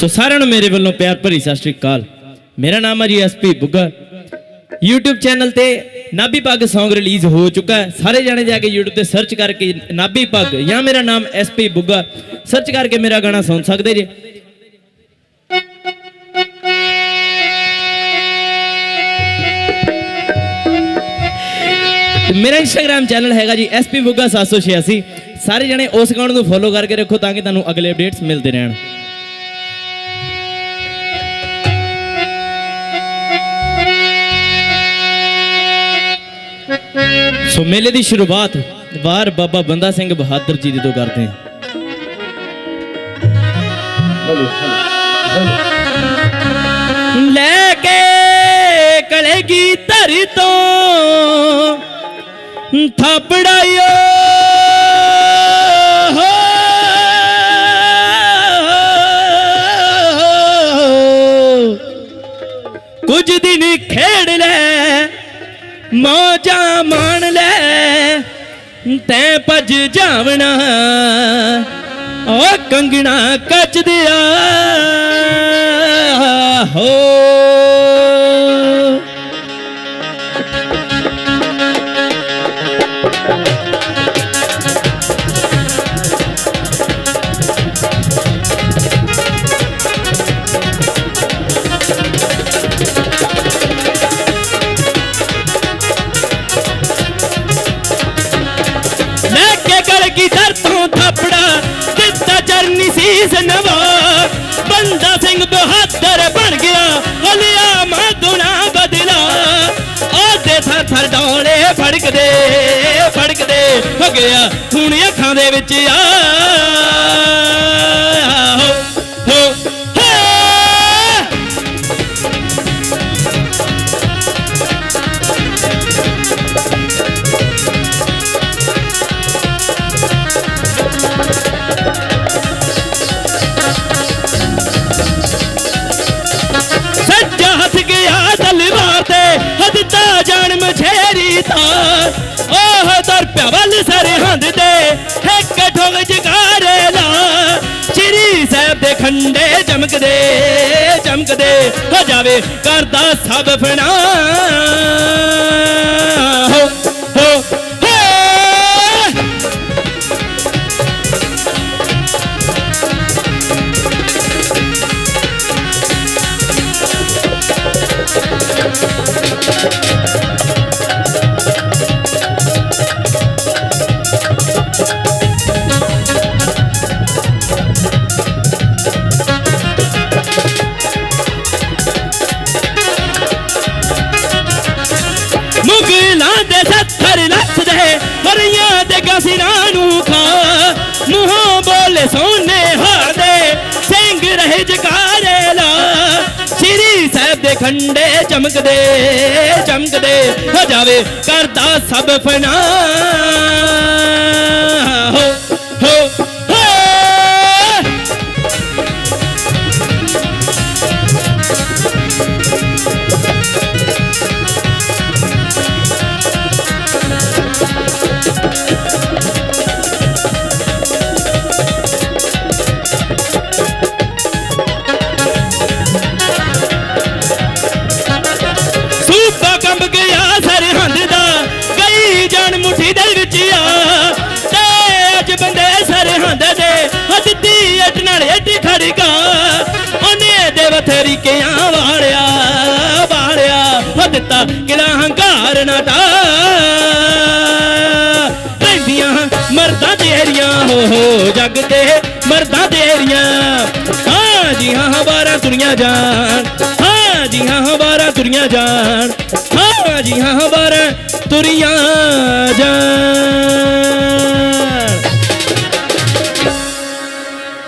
ਸੋ ਸਾਰਿਆਂ ਨੂੰ ਮੇਰੇ ਵੱਲੋਂ ਪਿਆਰ ਭਰੀ ਸਤਿ ਸ਼੍ਰੀ ਅਕਾਲ ਮੇਰਾ ਨਾਮ ਹੈ ਜੀ ਐਸਪੀ ਬੁੱਗਾ YouTube ਚੈਨਲ ਤੇ ਨਾਭੀ ਪੱਗ Song ਰਿਲੀਜ਼ ਹੋ ਚੁੱਕਾ ਹੈ ਸਾਰੇ ਜਾਣੇ ਜਾ ਕੇ YouTube ਤੇ ਸਰਚ ਕਰਕੇ ਨਾਭੀ ਪੱਗ ਜਾਂ ਮੇਰਾ ਨਾਮ ਐਸਪੀ ਬੁੱਗਾ ਸਰਚ ਕਰਕੇ ਮੇਰਾ ਗਾਣਾ ਸੁਣ ਸਕਦੇ ਜੇ ਮੇਰਾ ਇੰਸਟਾਗ੍ਰam ਚੈਨਲ ਹੈਗਾ ਜੀ ਐਸਪੀ ਬੁੱਗਾ 786 ਸਾਰੇ ਜਣੇ ਉਸ ਅਕਾਊਂਟ ਨੂੰ ਫੋਲੋ ਕਰਕੇ ਰੱਖੋ ਤਾਂ ਕਿ ਤੁਹਾਨੂੰ ਅਗਲੇ ਅਪਡੇਟਸ ਮਿਲਦੇ ਰਹਿਣ ਸੋ ਮੇਲੇ ਦੀ ਸ਼ੁਰੂਆਤ ਵਾਰ ਬਾਬਾ ਬੰਦਾ ਸਿੰਘ ਬਹਾਦਰ ਜੀ ਦੇ ਤੋਂ ਕਰਦੇ ਹਾਂ। ਲੈ ਕੇ ਕਲੇਗੀ ਧਰ ਤੋਂ ਥਾਪੜਾਇਓ ਮੌਜਾਂ ਮਾਣ ਲੈ ਤੈਂ ਭੱਜ ਜਾਵਣਾ। ਓ ਕੰਗਣਾ ਕੱਚ ਦਿਆ ਹੋ। ਲੈ ਕੇ ਗਲ ਕੀ ਦਰ ਤੋਂ ਥਾਪੜਾ ਦਿੱਤਾ ਚਰਨੀ ਸੀਸ ਨਵਾ? ਬੰਦਾ ਸਿੰਘ ਬਹਾਦਰ ਬਣ ਗਿਆ ਹਲਿਆ ਮਾਦੁਨਾ ਬਦਲਾ। ਉਹਦੇ ਥਰ ਥਰ ਡੋਲੇ ਫੜਕਦੇ ਫੜਕਦੇ ਹੋ ਗਿਆ ਖੂਨ ਅੱਖਾਂ ਦੇ ਵਿੱਚ ਆ। ਤਲਵਾਰ ਤੇ ਹੱਦਤਾ ਜਾਣ ਤਾਂ। ਉਹ ਦਰ ਪਿਆਵਲ ਸਰਹੰਦ ਦੇ ਇੱਕ ਠੋਗ ਜਗਾਰੇ ਲਾ। ਚਿਰੀ ਸਾਹਿਬ ਦੇ ਖੰਡੇ ਚਮਕਦੇ ਚਮਕਦੇ ਹੋ ਜਾਵੇ ਕਰਦਾ ਸਭ ਫਨਾ ਵਰੀਆਂ ਦੇ ਗਸਿਰਾਂ ਨੂੰ ਖਾ। ਮੂੰਹੋਂ ਬੋਲੇ ਸੋਨੇ ਹਾਦੇ, ਸਿੰਘ ਰਹੇ ਜਕਾਰੇ ਲਾ। ਸ੍ਰੀ ਸਾਹਿਬ ਦੇ ਖੰਡੇ ਚਮਕਦੇ ਚਮਕਦੇ ਹੋ ਜਾਵੇ ਕਰਦਾ ਸਭ ਫਨਾ। ਅੱਡੀ ਉਹਨੇ ਦੇ ਵਥਰੀ ਕਿਆਂ ਵਾਲਿਆ। ਵਾੜਿਆ ਹੋ ਦਿੱਤਾ ਕਿਲਾ ਹੰਕਾਰ ਨਾ ਡਾ। ਰਹਿੰਦੀਆਂ ਮਰਦਾਂ ਤੇਰੀਆਂ, ਹੋ ਹੋ, ਜੱਗ ਤੇ ਮਰਦਾਂ ਤੇਰੀਆਂ। ਹਾਂ ਜੀ ਹਾਂ ਹਵਾਰਾ ਦੁਨੀਆ ਜਾਣ, ਹਾਂ ਜੀ ਹਾਂ ਹਵਾਰਾ ਦੁਨੀਆ ਜਾਣ, ਹਾਂ ਜੀ ਹਾਂ ਹਵਾਰਾ ਤੁਰੀਆਂ ਜਾਨ